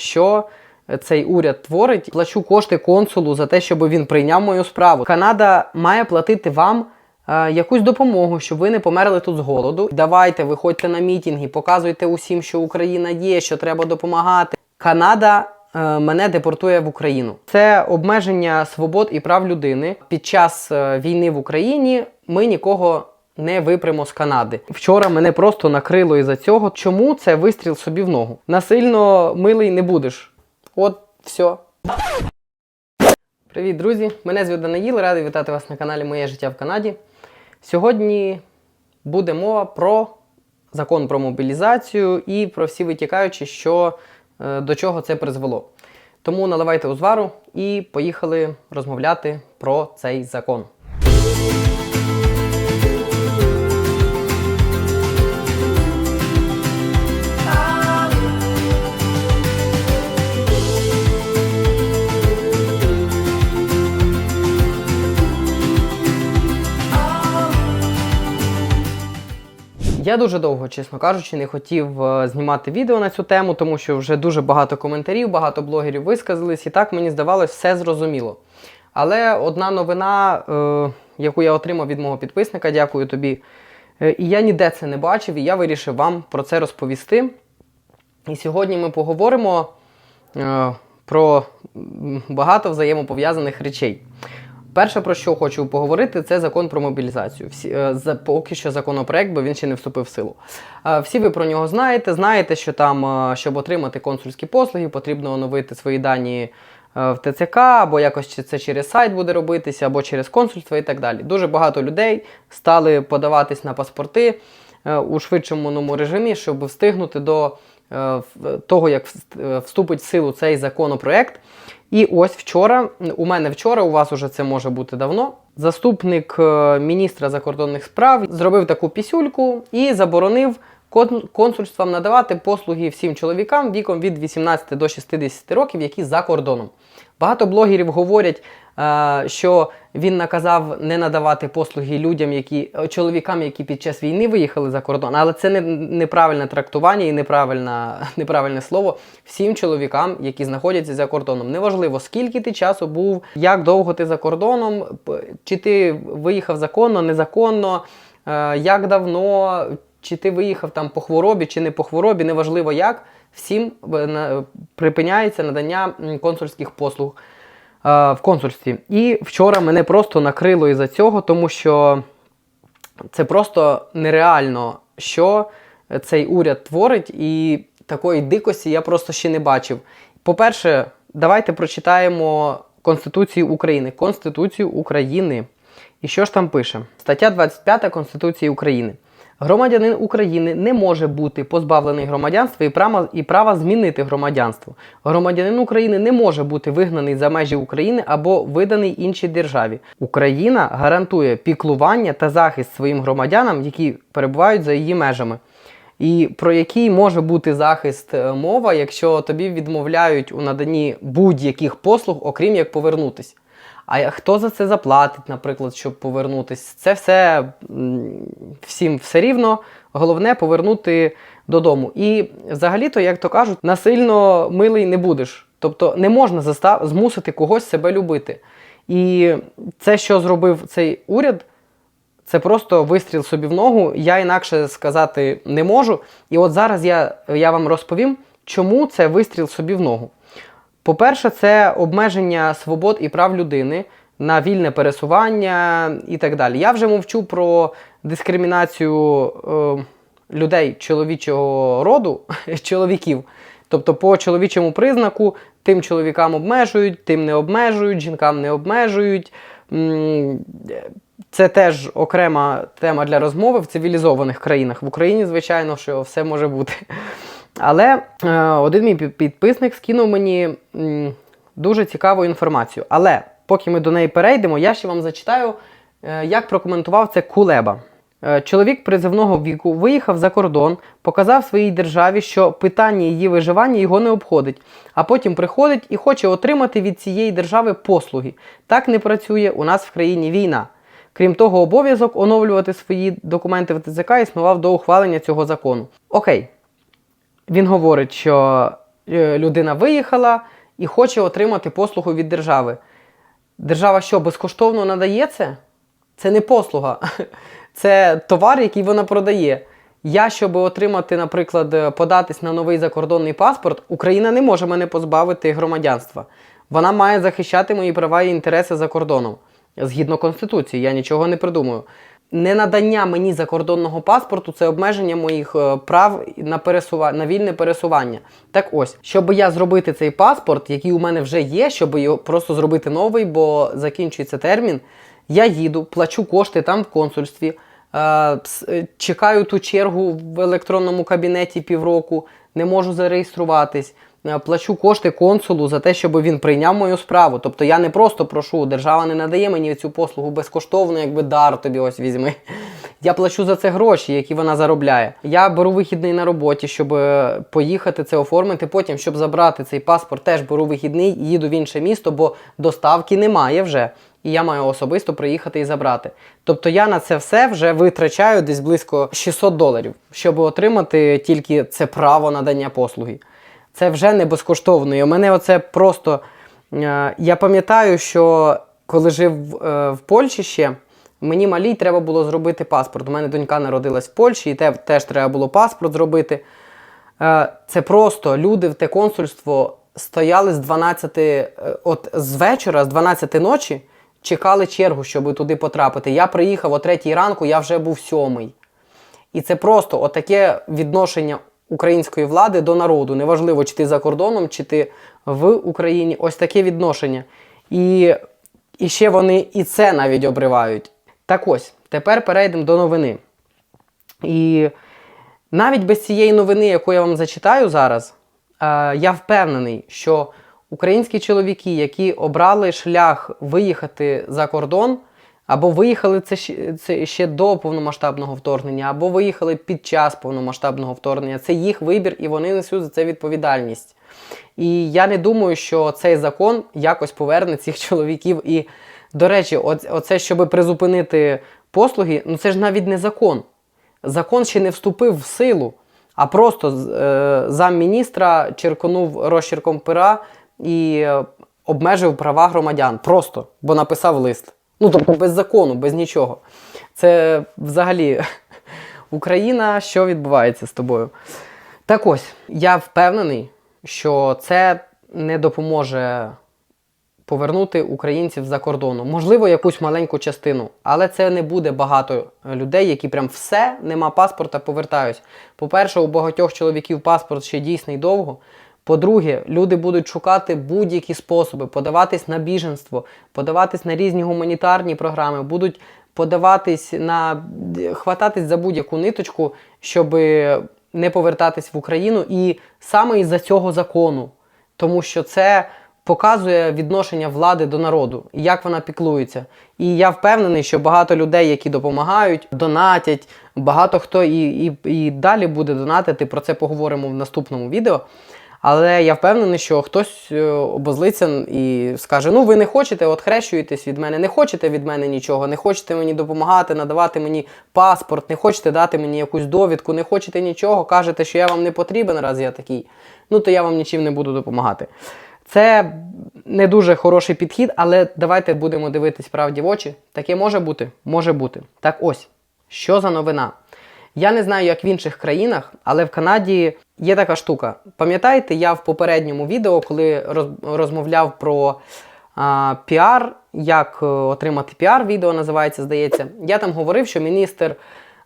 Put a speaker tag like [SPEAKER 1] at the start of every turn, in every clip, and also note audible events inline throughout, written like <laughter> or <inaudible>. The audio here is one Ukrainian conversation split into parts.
[SPEAKER 1] що цей уряд творить. Плачу кошти консулу за те, щоб він прийняв мою справу. Канада має платити вам. е, Якусь допомогу, щоб ви не померли тут з голоду. Давайте, виходьте на мітинги, показуйте усім, що Україна є, що треба допомагати. Канада е, мене депортує в Україну. Це обмеження свобод і прав людини. Під час е, війни в Україні ми нікого не випремо з Канади. Вчора мене просто накрило із-за цього. Чому це вистріл собі в ногу? Насильно милий не будеш. От все. Привіт, друзі! Мене звуть Данаїл, радий вітати вас на каналі Моє життя в Канаді. Сьогодні буде мова про закон про мобілізацію і про всі витікаючі, що е, до чого це призвело. Тому наливайте узвару і поїхали розмовляти про цей закон. Я дуже довго, чесно кажучи, не хотів е, знімати відео на цю тему, тому що вже дуже багато коментарів, багато блогерів висказались, і так мені здавалось, все зрозуміло. Але одна новина, е, яку я отримав від мого підписника, дякую тобі. е, і я ніде це не бачив, і я вирішив вам про це розповісти. І сьогодні ми поговоримо е, про багато взаємопов'язаних речей. Перше, про що хочу поговорити, це закон про мобілізацію. Всі, е, за, поки що законопроект, бо він ще не вступив в силу. Е, всі ви про нього знаєте. Знаєте, що там, е, щоб отримати консульські послуги, потрібно оновити свої дані в ТЦК, або якось це через сайт буде робитися, або через консульство і так далі. Дуже багато людей стали подаватись на паспорти у швидшому режимі, щоб встигнути до того, як вступить в силу цей законопроект. І ось вчора, у мене вчора, у вас уже це може бути давно. Заступник е, міністра закордонних справ зробив таку пісюльку і заборонив кон- консульствам надавати послуги всім чоловікам віком від 18 до 60 років, які за кордоном. Багато блогерів говорять, що він наказав не надавати послуги людям, які е, чоловікам, які під час війни виїхали за кордон. Але це не неправильне трактування і неправильна, <laughs> неправильне слово всім чоловікам, які знаходяться за кордоном. Неважливо, скільки ти часу був, як довго ти за кордоном, чи ти виїхав законно, незаконно, е, як давно, чи ти виїхав там по хворобі, чи не по хворобі, неважливо як. Всім е, припиняється надання консульських послуг е, в консульстві. І вчора мене просто накрило із-за цього, тому що це просто нереально, що цей уряд творить, і такої дикості я просто ще не бачив. По-перше, давайте прочитаємо Конституцію України. Конституцію України. І що ж там пише? Стаття 25 Конституції України. Громадянин України не може бути позбавлений громадянства і права, і права змінити громадянство. Громадянин України не може бути вигнаний за межі України або виданий іншій державі. Україна гарантує піклування та захист своїм громадянам, які перебувають за її межами. І про який може бути захист е, мова, якщо тобі відмовляють у наданні будь-яких послуг, окрім як повернутись. А хто за це заплатить, наприклад, щоб повернутись? Це все всім все рівно. Головне повернути додому. І взагалі-то, як то кажуть, насильно милий не будеш. Тобто не можна застав... змусити когось себе любити. І це, що зробив цей уряд, це просто вистріл собі в ногу. Я інакше сказати не можу. І от зараз я, я вам розповім, чому це вистріл собі в ногу. По-перше, це обмеження свобод і прав людини на вільне пересування і так далі. Я вже мовчу про дискримінацію е, людей чоловічого роду, <laughs> чоловіків. Тобто по чоловічому признаку тим чоловікам обмежують, тим не обмежують, жінкам не обмежують. Це теж окрема тема для розмови в цивілізованих країнах. В Україні, звичайно, що все може бути. Але е, один мій підписник скинув мені м, дуже цікаву інформацію. Але поки ми до неї перейдемо, я ще вам зачитаю, е, як прокоментував це Кулеба. Е, Чоловік призивного віку виїхав за кордон, показав своїй державі, що питання її виживання його не обходить, а потім приходить і хоче отримати від цієї держави послуги. Так не працює у нас в країні війна. Крім того, обов'язок оновлювати свої документи в ТЦК існував до ухвалення цього закону. Окей, він говорить, що е, людина виїхала і хоче отримати послугу від держави. Держава що, безкоштовно надає це? Це не послуга, <laughs> це товар, який вона продає. Я, щоб отримати, наприклад, е, податись на новий закордонний паспорт, Україна не може мене позбавити громадянства. Вона має захищати мої права і інтереси за кордоном. Згідно Конституції, я нічого не придумую. Ненадання мені закордонного паспорту це обмеження моїх е, прав на пересува... на вільне пересування. Так ось, щоб я зробити цей паспорт, який у мене вже є, щоб його просто зробити новий, бо закінчується термін. Я їду, плачу кошти там в консульстві, е, е, чекаю ту чергу в електронному кабінеті півроку, не можу зареєструватись. Е, Плачу кошти консулу за те, щоб він прийняв мою справу. Тобто я не просто прошу, держава не надає мені цю послугу безкоштовно, якби дар тобі ось візьми. <laughs> Я плачу за це гроші, які вона заробляє. Я беру вихідний на роботі, щоб е, поїхати це оформити. Потім, щоб забрати цей паспорт, теж беру вихідний, їду в інше місто, бо доставки немає вже. І я маю особисто приїхати і забрати. Тобто я на це все вже витрачаю десь близько 600 доларів, щоб отримати тільки це право надання послуги. Це вже не безкоштовно. І у мене оце просто. е, Я пам'ятаю, що коли жив е, в Польщі ще, мені малій треба було зробити паспорт. У мене донька народилась в Польщі, і те, теж треба було паспорт зробити. Е, Це просто люди в те консульство стояли з 12, е, от з вечора, з 12 ночі, чекали чергу, щоб туди потрапити. Я приїхав о 3 ранку, я вже був сьомий. І це просто отаке відношення української влади до народу. Неважливо, чи ти за кордоном, чи ти в Україні. Ось таке відношення. І, і ще вони і це навіть обривають. Так ось, тепер перейдемо до новини. І навіть без цієї новини, яку я вам зачитаю зараз, е, я впевнений, що українські чоловіки, які обрали шлях виїхати за кордон, або виїхали це ще, це ще до повномасштабного вторгнення, або виїхали під час повномасштабного вторгнення. Це їх вибір, і вони несуть за це відповідальність. І я не думаю, що цей закон якось поверне цих чоловіків. І, до речі, оц- оце, щоб призупинити послуги, ну це ж навіть не закон. Закон ще не вступив в силу, а просто е, замміністра черконув розчерком пера і е, обмежив права громадян. Просто, бо написав лист. Ну, тобто без закону, без нічого. Це взагалі <laughs> Україна, що відбувається з тобою? Так ось, я впевнений, що це не допоможе повернути українців за кордону. Можливо, якусь маленьку частину, але це не буде багато людей, які прям все, нема паспорта, повертаюсь. По-перше, у багатьох чоловіків паспорт ще дійсний довго. По-друге, люди будуть шукати будь-які способи, подаватись на біженство, подаватись на різні гуманітарні програми, будуть подаватись на хвататись за будь-яку ниточку, щоб не повертатись в Україну. І саме із-за цього закону, тому що це показує відношення влади до народу, і як вона піклується. І я впевнений, що багато людей, які допомагають, донатять, багато хто і, і, і далі буде донатити. Про це поговоримо в наступному відео. Але я впевнений, що хтось е, обозлиться і скаже: ну ви не хочете, от хрещуєтесь від мене, не хочете від мене нічого, не хочете мені допомагати, надавати мені паспорт, не хочете дати мені якусь довідку, не хочете нічого, кажете, що я вам не потрібен, раз я такий, ну то я вам нічим не буду допомагати. Це не дуже хороший підхід, але давайте будемо дивитись правді в очі. Таке може бути? Може бути. Так ось, що за новина? Я не знаю, як в інших країнах, але в Канаді є така штука. Пам'ятаєте, я в попередньому відео, коли розмовляв про а, піар, як е, отримати піар, відео називається, здається, я там говорив, що міністр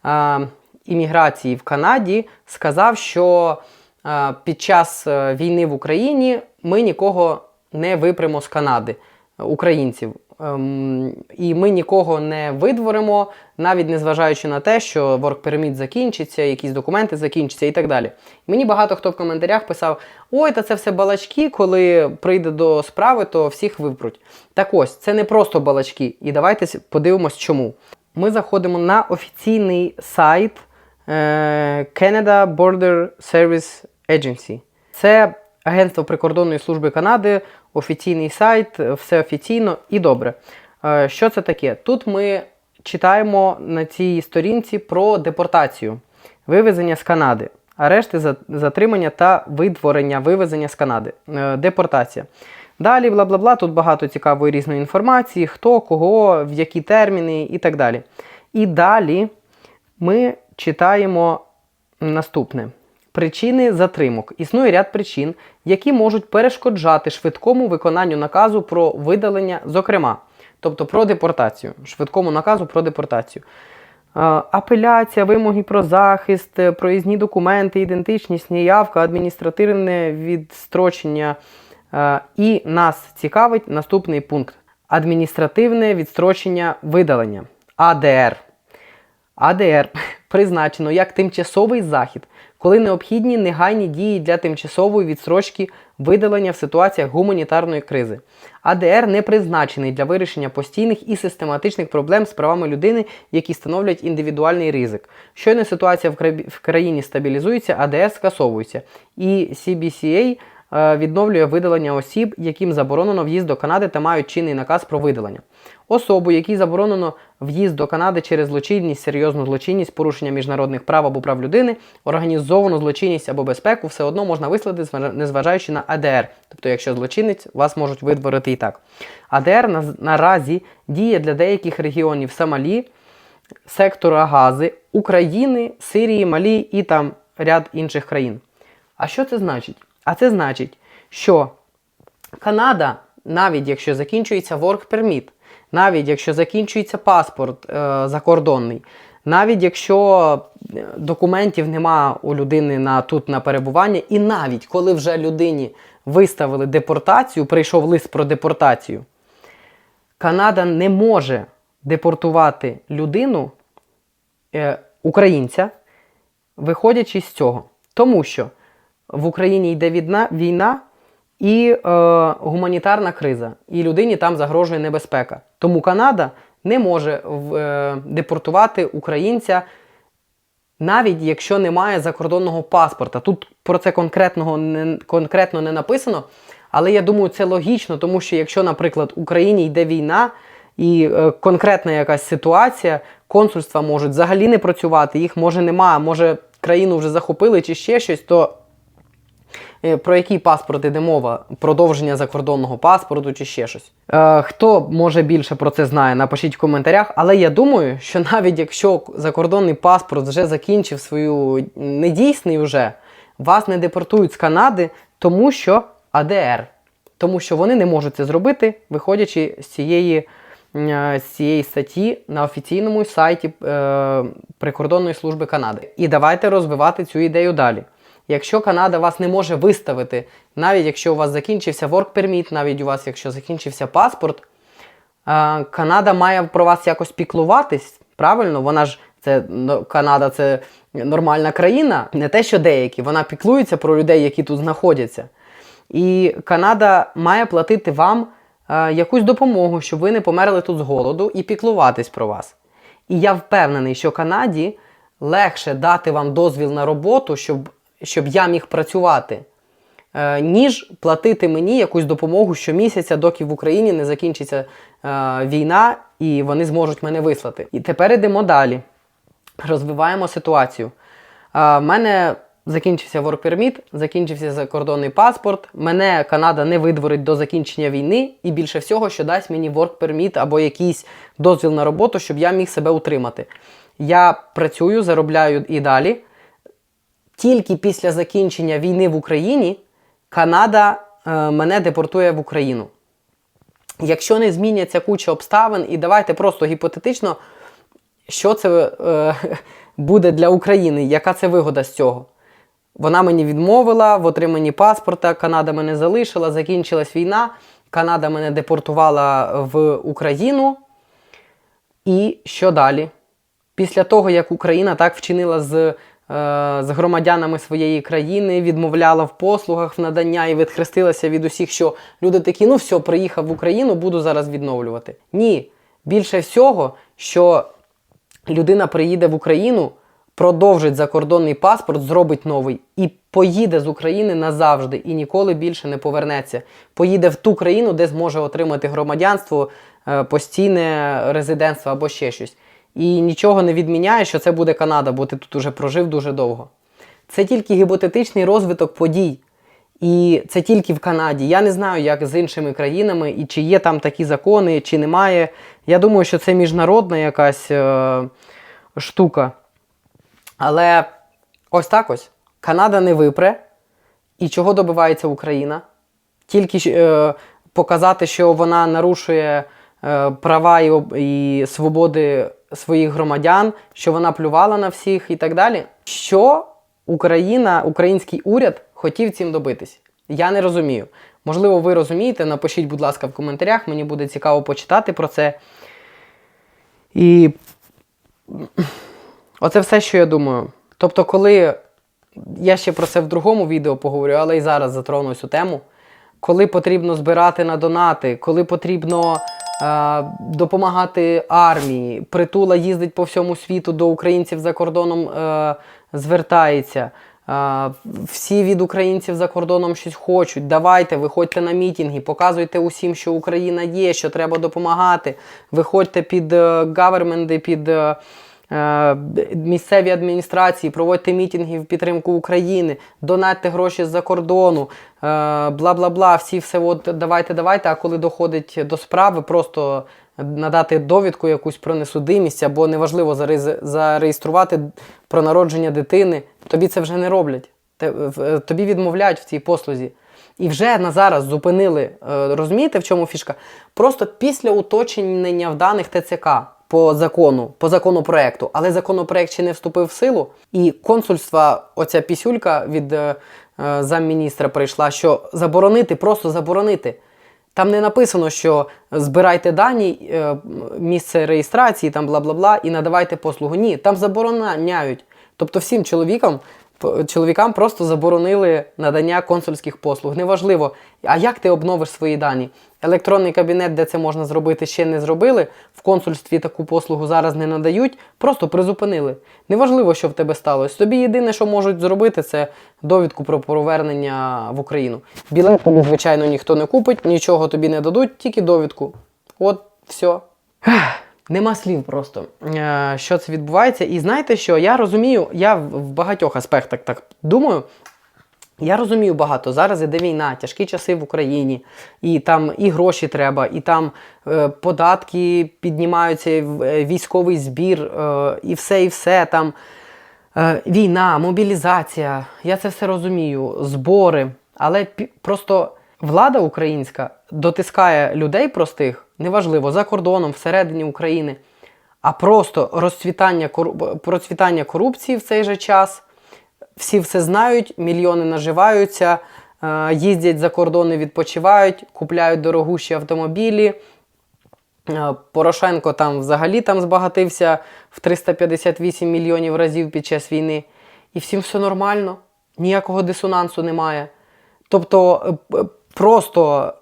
[SPEAKER 1] а, імміграції в Канаді сказав, що а, під час е, війни в Україні ми нікого не випремо з Канади, українців. Ем, і ми нікого не видворимо, навіть незважаючи на те, що Work Permit закінчиться, якісь документи закінчаться і так далі. Мені багато хто в коментарях писав: ой, та це все балачки, коли прийде до справи, то всіх випруть. Так ось, це не просто балачки. І давайте подивимось, чому. Ми заходимо на офіційний сайт е, Canada Border Service Agency. Це Агентство прикордонної служби Канади, офіційний сайт, все офіційно і добре. Е, Що це таке? Тут ми читаємо на цій сторінці про депортацію, вивезення з Канади. арешти, за- затримання та видворення, вивезення з Канади, е, депортація. Далі, бла бла бла, тут багато цікавої різної інформації, хто, кого, в які терміни і так далі. І далі ми читаємо наступне. Причини затримок. Існує ряд причин, які можуть перешкоджати швидкому виконанню наказу про видалення, зокрема, тобто про депортацію, швидкому наказу про депортацію. Е, Апеляція, вимоги про захист, е, проїзні документи, ідентичність, неявка, адміністративне відстрочення. Е, І нас цікавить наступний пункт: адміністративне відстрочення видалення АДР. АДР <laughs> призначено як тимчасовий захід, коли необхідні негайні дії для тимчасової відстрочки видалення в ситуаціях гуманітарної кризи. АДР не призначений для вирішення постійних і систематичних проблем з правами людини, які становлять індивідуальний ризик. Щойно ситуація в країні стабілізується, АДР скасовується, і CBCA е, відновлює видалення осіб, яким заборонено в'їзд до Канади та мають чинний наказ про видалення. Особу, якій заборонено в'їзд до Канади через злочинність, серйозну злочинність, порушення міжнародних прав або прав людини, організовану злочинність або безпеку, все одно можна вислати, незважаючи на АДР. Тобто, якщо злочинець, вас можуть видворити і так. АДР на- наразі діє для деяких регіонів Сомалі, сектора Гази, України, Сирії, Малі і там ряд інших країн. А що це значить? А це значить, що Канада, навіть якщо закінчується work permit, навіть якщо закінчується паспорт е, закордонний, навіть якщо е, документів нема у людини на тут на перебування, і навіть коли вже людині виставили депортацію, прийшов лист про депортацію, Канада не може депортувати людину, е, українця, виходячи з цього. Тому що в Україні йде війна і е, гуманітарна криза, і людині там загрожує небезпека. Тому Канада не може в, е, депортувати українця, навіть якщо немає закордонного паспорта. Тут про це конкретного не, конкретно не написано, але я думаю, це логічно, тому що якщо, наприклад, в Україні йде війна і е, конкретна якась ситуація, консульства можуть взагалі не працювати, їх може немає, може країну вже захопили чи ще щось, то Про який паспорт іде мова? Продовження закордонного паспорту чи ще щось. Е, хто може більше про це знає, напишіть в коментарях. Але я думаю, що навіть якщо закордонний паспорт вже закінчив свою недійсний вже, вас не депортують з Канади, тому що АДР. Тому що вони не можуть це зробити, виходячи з цієї, е, з цієї статті на офіційному сайті е, Прикордонної служби Канади. І давайте розвивати цю ідею далі. Якщо Канада вас не може виставити, навіть якщо у вас закінчився work permit, навіть у вас, якщо закінчився паспорт, е, Канада має про вас якось піклуватись. Правильно, вона ж це ну, Канада це нормальна країна, не те, що деякі. Вона піклується про людей, які тут знаходяться. І Канада має платити вам е, якусь допомогу, щоб ви не померли тут з голоду і піклуватись про вас. І я впевнений, що Канаді легше дати вам дозвіл на роботу, щоб, щоб я міг працювати, е, ніж платити мені якусь допомогу щомісяця, доки в Україні не закінчиться е, війна і вони зможуть мене вислати. І тепер йдемо далі. Розвиваємо ситуацію. У мене закінчився work permit, закінчився закордонний паспорт. Мене Канада не видворить до закінчення війни, і більше всього, що дасть мені work permit або якийсь дозвіл на роботу, щоб я міг себе утримати. Я працюю, заробляю і далі. Тільки після закінчення війни в Україні Канада е, мене депортує в Україну. Якщо не зміняться куча обставин, і давайте просто гіпотетично, що це е, <laughs> буде для України, яка це вигода з цього? Вона мені відмовила в отриманні паспорта, Канада мене залишила, закінчилась війна, Канада мене депортувала в Україну. І що далі? Після того, як Україна так вчинила з, з громадянами своєї країни, відмовляла в послугах в надання і відхрестилася від усіх, що люди такі, ну все, приїхав в Україну, буду зараз відновлювати. Ні. Більше всього, що людина приїде в Україну, продовжить закордонний паспорт, зробить новий і поїде з України назавжди і ніколи більше не повернеться. Поїде в ту країну, де зможе отримати громадянство, е, постійне резидентство або ще щось. І нічого не відміняє, що це буде Канада, бо ти тут уже прожив дуже довго. Це тільки гіпотетичний розвиток подій. І це тільки в Канаді. Я не знаю, як з іншими країнами, і чи є там такі закони, чи немає. Я думаю, що це міжнародна якась е, штука. Але ось так ось. Канада не випре. І чого добивається Україна? Тільки е, показати, що вона нарушує е, права і, і свободи своїх громадян, що вона плювала на всіх і так далі. Що Україна, український уряд хотів цим добитись? Я не розумію. Можливо, ви розумієте. Напишіть, будь ласка, в коментарях. Мені буде цікаво почитати про це. І оце все, що я думаю. Тобто, коли я ще про це в другому відео поговорю, але і зараз затрону цю тему. Коли потрібно збирати на донати, коли потрібно допомагати армії, притула їздить по всьому світу до українців за кордоном, е, звертається. Е, всі від українців за кордоном щось хочуть. Давайте, виходьте на мітінги, показуйте усім, що Україна є, що треба допомагати. Виходьте під е, гаверменди, під. Е, е, місцеві адміністрації, проводьте мітинги в підтримку України, донатьте гроші з-за кордону, е, бла-бла-бла, всі все от давайте, давайте. А коли доходить до справи, просто надати довідку якусь про несудимість або неважливо зареєструвати про народження дитини, тобі це вже не роблять. В- Тобі відмовляють в цій послузі. І вже на зараз зупинили, е, розумієте, в чому фішка? Просто після уточнення в даних ТЦК по закону, по законопроекту, але законопроект ще не вступив в силу, і консульства, оця пісюлька від е, е, замміністра прийшла, що заборонити, просто заборонити. Там не написано, що збирайте дані, е, місце реєстрації, там бла бла бла, і надавайте послугу. Ні, там забороняють. Тобто всім чоловікам, чоловікам просто заборонили надання консульських послуг. Неважливо, а як ти обновиш свої дані? Електронний кабінет, де це можна зробити, ще не зробили. В консульстві таку послугу зараз не надають, просто призупинили. Неважливо, що в тебе сталося. Тобі єдине, що можуть зробити, це довідку про повернення в Україну. Білет тобі, звичайно, ніхто не купить, нічого тобі не дадуть, тільки довідку. От, все. Нема слів просто, е, що це відбувається. І знаєте що? Я розумію, я в в багатьох аспектах так думаю. Я розумію багато. Зараз іде війна, тяжкі часи в Україні, і там і гроші треба, і там е, податки піднімаються, е, військовий збір, е, і все, і все. Там е, війна, мобілізація. Я це все розумію, збори. Але просто влада українська дотискає людей простих, неважливо, за кордоном, всередині України, а просто розцвітання, кору- процвітання корупції в цей же час всі все знають, мільйони наживаються, е, їздять за кордони, відпочивають, купляють дорогущі автомобілі. Е, Порошенко там взагалі там збагатився в 358 мільйонів разів під час війни. І всім все нормально, ніякого дисонансу немає. Тобто е, просто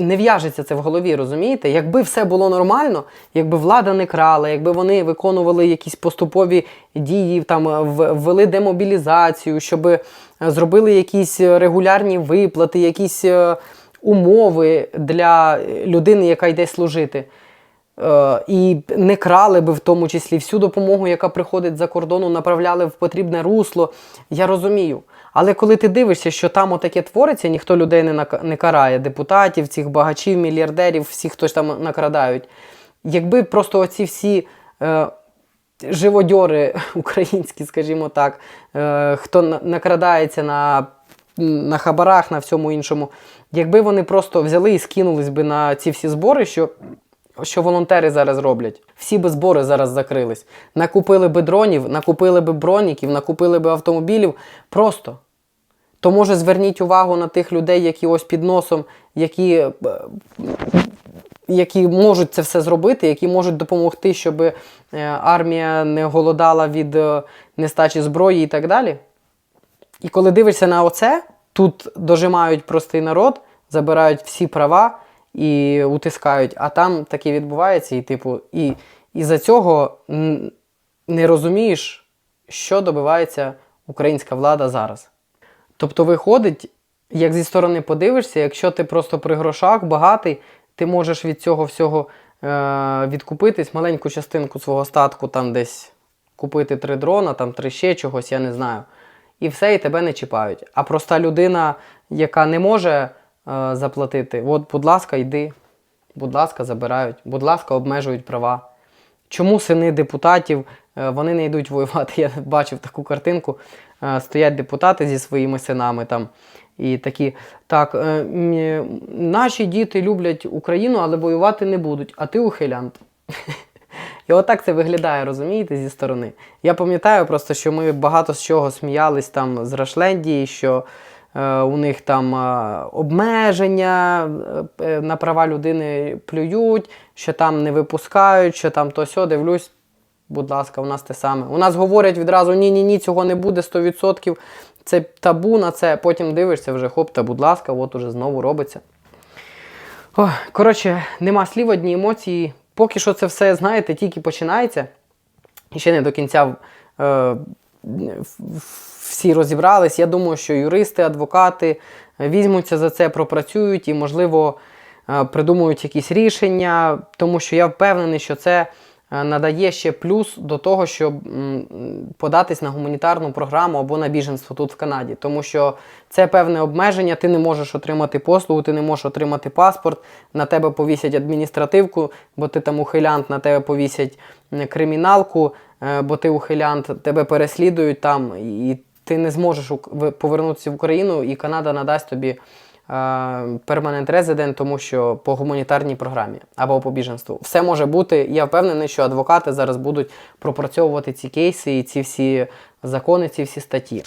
[SPEAKER 1] не в'яжеться це в голові, розумієте? Якби все було нормально, якби влада не крала, якби вони виконували якісь поступові дії, там е, ввели демобілізацію, щоб е, зробили якісь регулярні виплати, якісь е, умови для людини, яка йде служити. І не крали би в тому числі всю допомогу, яка приходить за кордону, направляли в потрібне русло. Я розумію. Але коли ти дивишся, що там отаке твориться, ніхто людей не, не карає, депутатів, цих багачів, мільярдерів, всіх, хто ж там накрадають. Якби просто оці всі е, живодьори <laughs> українські, скажімо так, е, хто накрадається на, на хабарах, на всьому іншому, якби вони просто взяли і скинулись би на ці всі збори, що що волонтери зараз роблять. Всі би збори зараз закрились. Накупили би дронів, накупили би броніків, накупили би автомобілів. Просто. То може зверніть увагу на тих людей, які ось під носом, які, е, які можуть це все зробити, які можуть допомогти, щоб е, армія не голодала від е, нестачі зброї і так далі. І коли дивишся на оце, тут дожимають простий народ, забирають всі права і утискають, а там таке відбувається, і типу, і, і за цього не розумієш, що добивається українська влада зараз. Тобто виходить, як зі сторони подивишся, якщо ти просто при грошах багатий, ти можеш від цього всього е- відкупитись, маленьку частинку свого статку там десь купити три дрона, там три ще чогось, я не знаю. і все, і тебе не чіпають. А проста людина, яка не може е, заплатити, от, будь ласка, йди, будь ласка, забирають, будь ласка, обмежують права. Чому сини депутатів е, вони не йдуть воювати? <laughs> Я бачив таку картинку. е, Стоять депутати зі своїми синами там. І такі, так, наші діти люблять Україну, але воювати не будуть, а ти ухилянт. <laughs> І отак це виглядає, розумієте, зі сторони. Я пам'ятаю просто, що ми багато з чого сміялись там з Рашлендії, що у них там е, обмеження е, е, на права людини плюють, що там не випускають, що там то сьо, дивлюсь. Будь ласка, у нас те саме. У нас говорять відразу ні-ні ні, цього не буде 100%. Це табу на це. Потім дивишся вже, хоп, та будь ласка, от уже знову робиться. Ох, коротше, нема слів, одні емоції. Поки що це все, знаєте, тільки починається. І ще не до кінця е, всі розібрались. Я думаю, що юристи, адвокати візьмуться за це, пропрацюють і, можливо, е, придумують якісь рішення, тому що я впевнений, що це е, надає ще плюс до того, щоб податись на гуманітарну програму або на біженство тут в Канаді. Тому що це певне обмеження, ти не можеш отримати послугу, ти не можеш отримати паспорт, на тебе повісять адміністративку, бо ти там ухилянт, на тебе повісять криміналку, е, бо ти ухилянт, тебе переслідують там, і ти не зможеш повернутися в Україну, і Канада надасть тобі перманент резидент, тому що по гуманітарній програмі або по біженству. Все може бути. Я впевнений, що адвокати зараз будуть пропрацьовувати ці кейси і ці всі закони, ці всі статті.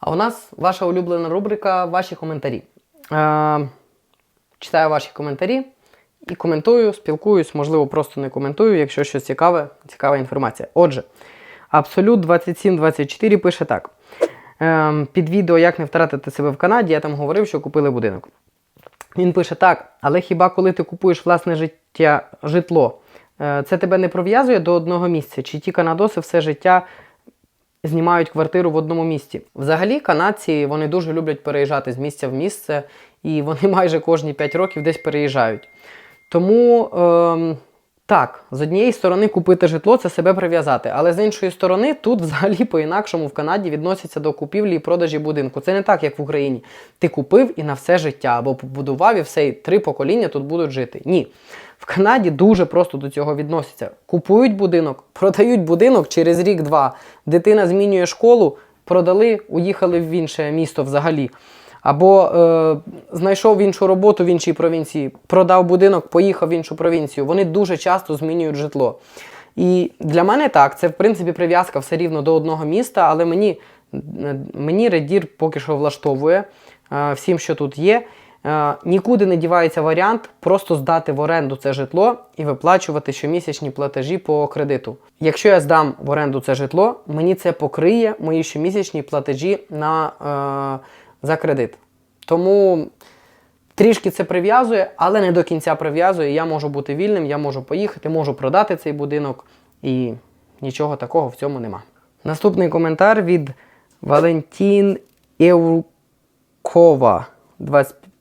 [SPEAKER 1] А у нас ваша улюблена рубрика Ваші коментарі. Е, читаю ваші коментарі і коментую, спілкуюсь, можливо, просто не коментую, якщо щось цікаве, цікава інформація. Отже, Абсолют 2724 пише так. Ем, під відео Як не втратити себе в Канаді, я там говорив, що купили будинок. Він пише так, але хіба коли ти купуєш власне життя, житло, е, це тебе не прив'язує до одного місця? Чи ті канадоси все життя знімають квартиру в одному місці? Взагалі, канадці вони дуже люблять переїжджати з місця в місце, і вони <laughs> майже кожні 5 років десь переїжджають. Тому ем, так, з однієї сторони купити житло це себе прив'язати, але з іншої сторони, тут взагалі по-інакшому в Канаді відносяться до купівлі і продажі будинку. Це не так, як в Україні. Ти купив і на все життя, або побудував і все, і три покоління тут будуть жити. Ні. В Канаді дуже просто до цього відносяться. Купують будинок, <laughs> продають будинок через рік-два. Дитина змінює школу, продали, уїхали в інше місто взагалі. Або е, знайшов іншу роботу в іншій провінції, продав будинок, поїхав в іншу провінцію. Вони дуже часто змінюють житло. І для мене так, це в принципі прив'язка все рівно до одного міста, але мені, мені редір поки що влаштовує е, всім, що тут є. Е, нікуди не дівається варіант просто здати в оренду це житло і виплачувати щомісячні платежі по кредиту. Якщо я здам в оренду це житло, мені це покриє мої щомісячні платежі на. Е, за кредит. Тому трішки це прив'язує, але не до кінця прив'язує. Я можу бути вільним, я можу поїхати, можу продати цей будинок, і нічого такого в цьому нема. Наступний коментар від Валентін Еврукова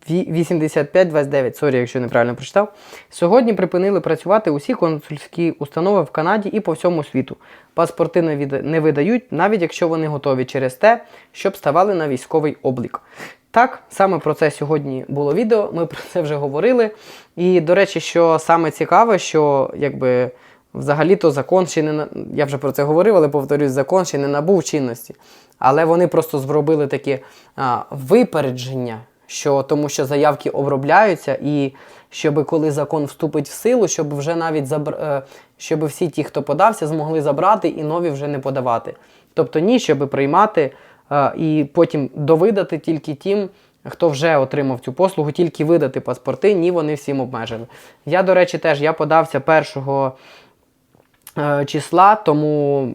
[SPEAKER 1] 85-29. Сорі, якщо неправильно прочитав. Сьогодні припинили працювати усі консульські установи в Канаді і по всьому світу. Паспорти не, видають, навіть якщо вони готові через те, щоб ставали на військовий облік. Так, саме про це сьогодні було відео. Ми про це вже говорили. І, до речі, що саме цікаве, що якби. Взагалі-то закон ще не на- я вже про це говорив, але повторюсь, закон ще не набув чинності. Але вони просто зробили таке випередження, що тому що заявки обробляються, і щоб коли закон вступить в силу, щоб вже навіть забр... е, щоб всі ті, хто подався, змогли забрати і нові вже не подавати. Тобто ні, щоб приймати е, і потім довидати тільки тим, хто вже отримав цю послугу, тільки видати паспорти, ні, вони всім обмежили. Я, до речі, теж я подався першого е, числа, тому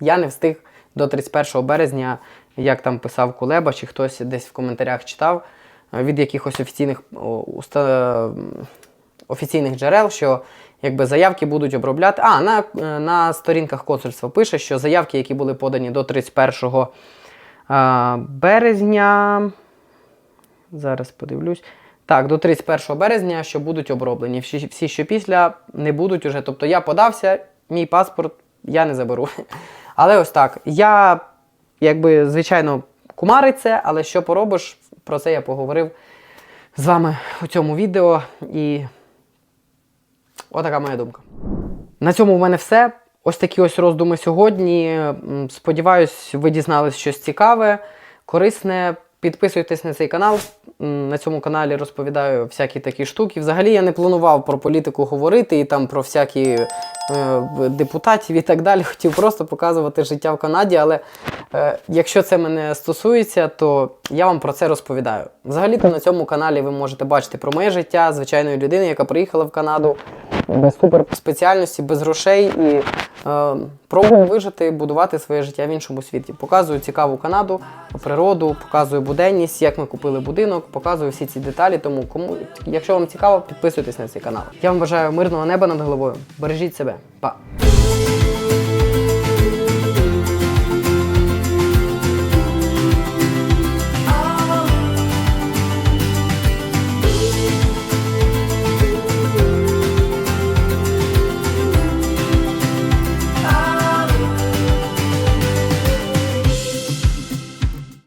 [SPEAKER 1] я не встиг до 31 березня, як там писав Кулеба, чи хтось десь в коментарях читав від якихось офіційних офіційних джерел, що якби заявки будуть обробляти. А, на, е, на сторінках консульства пише, що заявки, які були подані до 31 е, березня. Зараз подивлюсь. Так, до 31 березня, що будуть оброблені. Всі, що після, не будуть уже. Тобто я подався, мій паспорт я не заберу. <laughs> Але ось так. Я, якби, звичайно, кумарить це, але що поробиш, про це я поговорив з вами у цьому відео. І отака моя думка. На цьому в мене все. Ось такі ось роздуми сьогодні. Сподіваюсь, ви дізнались щось цікаве, корисне. Підписуйтесь на цей канал. На цьому каналі розповідаю всякі такі штуки. Взагалі я не планував про політику говорити і там про всякі е, депутатів і так далі. <laughs> Хотів просто показувати життя в Канаді. Але якщо це мене стосується, то я вам про це розповідаю. Взагалі-то на цьому каналі ви можете бачити про моє життя звичайної людини, яка приїхала в Канаду без суперспеціальності, без грошей і е, пробую вижити, будувати своє життя в іншому світі. Показую цікаву Канаду, природу, показую буденність, як ми купили будинок, показую всі ці деталі. Тому кому, якщо вам цікаво, підписуйтесь на цей канал. Я вам бажаю мирного неба над головою. Бережіть себе. Па!